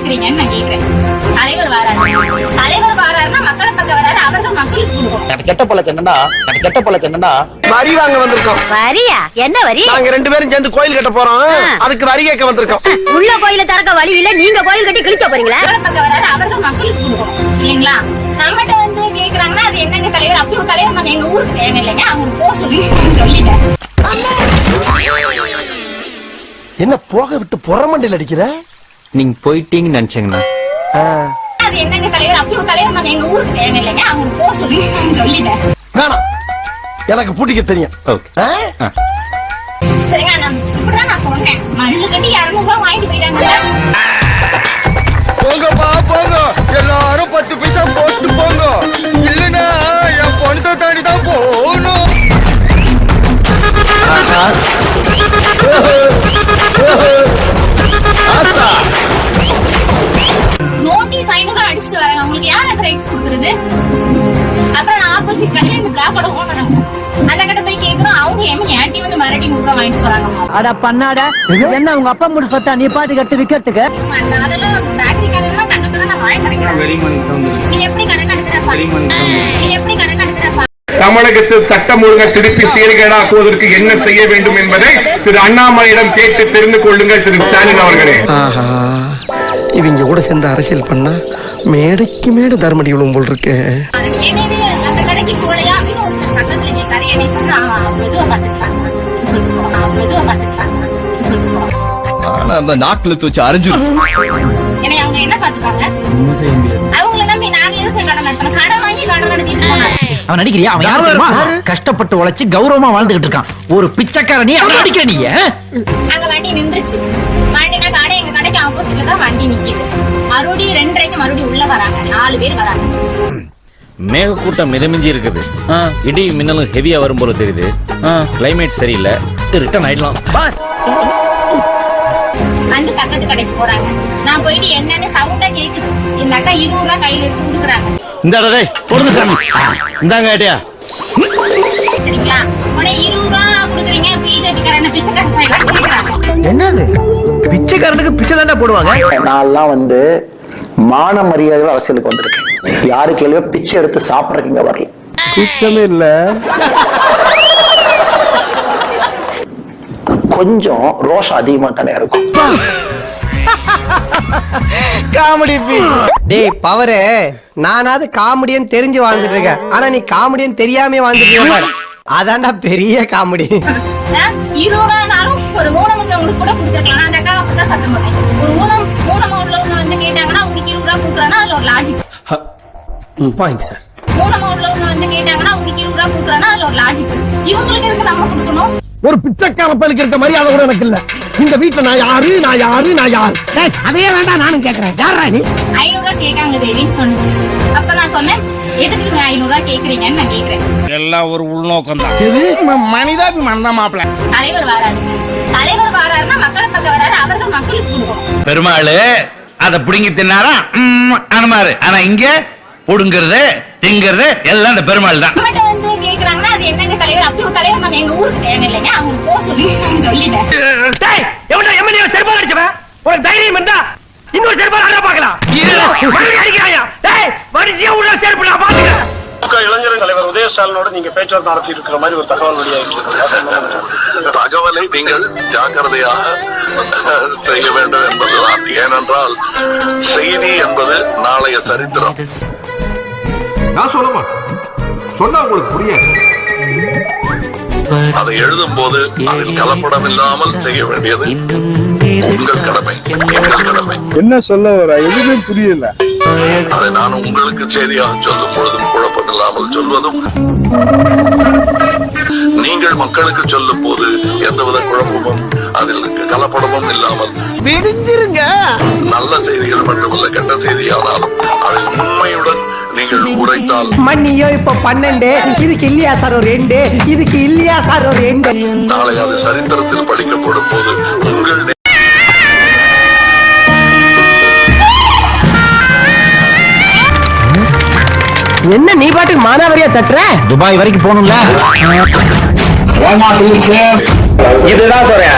கேக்குறீங்கன்னு நான் கேக்குறேன் தலைவர் வராரு. தலைவர் வராருன்னா மக்களை பக்கம் வராரு அவர்கள் மக்களுக்கு கொடுக்கும் எனக்கு கெட்ட பழக்கம் என்னன்னா எனக்கு கெட்ட பழக்கம் என்னன்னா வரி வாங்க வந்திருக்கோம். வரியா? என்ன வரி? நாங்க ரெண்டு பேரும் சேர்ந்து கோயில் கட்ட போறோம். அதுக்கு வரி கேட்க வந்திருக்கோம். உள்ள கோயில திறக்க வழி இல்ல நீங்க கோயில் கட்டி கிழிக்க போறீங்களா? மக்களை பக்கம் வராரு அவர்கள் மக்களுக்கு கொடுக்கும் இல்லைங்களா? நம்மகிட்ட வந்து கேக்குறாங்கன்னா அது என்னங்க தலைவர்? அப்படி ஒரு தலைவர் நம்ம எங்க ஊருக்கு தேவையில்லைங்க. அவங்க போக சொல்லி சொல்லிட்டேன். என்ன போக விட்டு புறமண்டையில் அடிக்கிற? நீங்க போயிட்டீங்கன்னு நினைச்சேங்கண்ணா. ஆ. அது என்னங்க தலைவர்? அப்படி ஒரு தலைவர் நம்ம எங்க ஊருக்கு தேவையில்லைங்க. அவங்க போக சொல்லி சொல்லிட்டேன். வேணாம். எனக்கு பூட்டிக்க தெரியும். ஓகே? சரிங்க நான் இப்படிதான் நான் சொன்னேன். மல்லு கட்டி இரநூறு ரூபாய் வாங்கிட்டு போயிட்டாங்க போங்கப்பா போங்க. ஓனர் அந்த கடை போய் கேக்குறோம். அவங்க ஏன் ஏன்டி வந்து மறுபடியும் நூறு ரூபாய் வாங்கிட்டு போறாங்க? அட பண்ணாட. என்ன? உங்க அப்பா முடி சொத்தா? நீ பாட்டுக்கு எடுத்து விக்கிறதுக்கு? அதெல்லாம் ஃபேக்டரி கடைலாம் கணக்கு நான் வாங்கி கிடைக்கிறேன் நீ எப்படி கணக்கு அனுப்புற நீ எப்படி கணக்கு அனுப்புற தமிழகத்தில் சட்டம் ஒழுங்கை திருப்பி சீர்கேடாக்குவதற்கு என்ன செய்ய வேண்டும் என்பதை திரு அண்ணாமலையிடம் கேட்டு தெரிந்து கொள்ளுங்கள் திரு ஸ்டாலின் அவர்களே. ஆஹா. இவங்க கூட சேர்ந்து அரசியல் பண்ணா மேடைக்கு மேடை தர்மடி விழும் போல் இருக்கு. கேட்காரு என்னை மெதுவா அந்த நாக்குல தூச்சு அரைஞ்சு என்னை அவங்க என்ன பாத்துக்காங்க அவங்கள நம்பி நாங்க இருக்கு கடன் நடத்தணும் கடன் வாங்கி கடன் நடத்திட்டு போனாங்க அவன் நடிக்கிறியா? அவன் யாரு தெரியுமா? கஷ்டப்பட்டு உழைச்சு கௌரவமா வாழ்ந்துகிட்டு இருக்கான். ஒரு பிச்சைக்கார நீ அவன் நடிக்கிற நீ? அங்க வண்டி நின்றுச்சு. வண்டினா கடை எங்க கடைக்கு ஆப்போசிட்ல தான் வண்டி நிக்குது. மறுபடியும் ரெண்டரைக்கு மறுபடியும் உள்ள வராங்க. நாலு பேர் வராங்க. மேகக்கூட்டம் மிதமிஞ்சி இருக்குது. இடி மின்னலும் ஹெவியா வரும் போல தெரியுது கிளைமேட் சரியில்லை. ரிட்டர்ன் ஆயிடலாம். பாஸ் வந்து பக்கத்து கடைக்கு போறாங்க. நான் போயிட்டு என்னன்னு சவுண்டா கேக்குது இந்த அக்கா இருபது ரூபாய் கையில எடுத்து கொடுக்குறாங்க. இந்த டேய் கொடுங்க சாமி. இந்தாங்க ஏட்டியா சரிங்களா? உடனே இருபது ரூபாய் கொடுக்குறீங்க பிஜேபி காரன பிச்சைக்காரன் என்னது? பிச்சைக்காரனுக்கு பிச்சை தாண்டா போடுவாங்க? நான்லாம் வந்து மான மரியாதையோட அரசியலுக்கு வந்திருக்கேன். யாரு கேள்வியோ பிச்சை எடுத்து சாப்பிட்றதுக்கு இங்க வரல. குச்சமே இல்ல. கொஞ்சம் ரோஷம் அதிகமா தானே இருக்கும். காமெடி டேய் பவரு நானாவது காமெடியன் தெரிஞ்சு வாழ்ந்துட்டு இருக்கேன். ஆனா நீ காமெடியன் தெரியாம வாழ்ந்துட்டு இருக்க. அதான்டா பெரிய காமெடி. ரூபாய்னாலும் ஒரு ஊனமுள்ள உங்களுக்கு கூட கொடுத்துருக்கலாம். அந்த அக்கா அப்படிதான் சத்தம் போட்டேன். ஒரு ஊனம் ஊனமா உள்ளவங்க வந்து கேட்டாங்கன்னா உங்களுக்கு இருபது ரூபா கொடுக்குறாங்கன்னா அதுல ஒரு லாஜிக் பாயிண்ட் சார். ஊனமா உள்ளவங்க வந்து கேட்டாங்கன்னா உங்களுக்கு இருபது ரூபாய் கொடுக்குறாங்கன்னா அதுல ஒரு லாஜிக் இவங்களுக்கு எதுக்கு நம்ம கொடுக்கணும்? ஒரு பிச்சைக்கார பயலுக்கு இருக்க மரியாதை கூட எனக்கு இல்ல. இந்த வீட்டுல நான் யாரு நான் யாரு நான் யாரு? அதே வேண்டாம் நானும் கேக்குறேன். யாரா நீ? ஐநூறு ரூபாய் கேட்காங்க தேவின்னு சொன்னுச்சு அப்ப நான் சொன்னேன் எதுக்குங்க ஐநூறு ரூபாய் கேக்குறீங்கன்னு நான் கேக்குறேன். எல்லாம் ஒரு உள்நோக்கம் தான் மனிதாபிமானம் தான் மாப்பிள்ள தலைவர் வராரு. தலைவர் வராருன்னா மக்களை பக்கம் வராரு அவர்கள் மக்களுக்கு கொடுக்கணும். பெருமாள் அத புடுங்கி தின்னாரா? அனுமாரு. ஆனா இங்க புடுங்கிறது திங்கிறது எல்லாம் இந்த பெருமாள் தான். உனக்கு தைரியம் இருந்தா இன்னொரு செருப்பா அடிச்சா பாக்கலாம் அடிக்கிறாயா? டேய் வடிச்சியா உள்ள செருப்பு நான் பாத்துக்கிறேன் இளைஞர் தலைவர் உதய ஸ்டாலினோட நீங்க பேச்சுவார்த்தை நடத்தி இருக்கிற மாதிரி ஒரு தகவல் வெளியாகிருக்கு தகவலை நீங்கள் ஜாக்கிரதையாக செய்ய வேண்டும் என்பதுதான். ஏனென்றால் செய்தி என்பது நாளைய சரித்திரம். நான் சொல்ல மாட்டேன் சொன்னா உங்களுக்கு புரியாது. அதை எழுதும் போது அதில் கலப்படம் இல்லாமல் செய்ய வேண்டியது உங்கள் கடமை எங்கள் கடமை. என்ன சொல்ல வர? எதுவுமே புரியல. அதை நான் உங்களுக்கு செய்தியாக சொல்லும் பொழுதும் குழப்பமில்லாமல் சொல்வதும் நீங்கள் மக்களுக்கு சொல்லும் போது எந்தவித குழப்பமும் அதில் கலப்படமும் இல்லாமல் விடிஞ்சிருங்க. நல்ல செய்திகள் மட்டுமல்ல கெட்ட செய்தியானாலும் அதை உண்மையுடன் நீங்கள் உரைத்தால் மண்ணியோ இப்ப பன்னெண்டு. இதுக்கு இல்லையா சார் ஒரு ரெண்டு? இதுக்கு இல்லையா சார் ஒரு ரெண்டு? நாளை அது சரித்திரத்தில் படிக்கப்படும் போது உங்கள் என்ன நீ பாட்டுக்கு மானாவரியா தட்டுற? துபாய் வரைக்கும் போகணும்ல. இதுதான் சொல்றேன்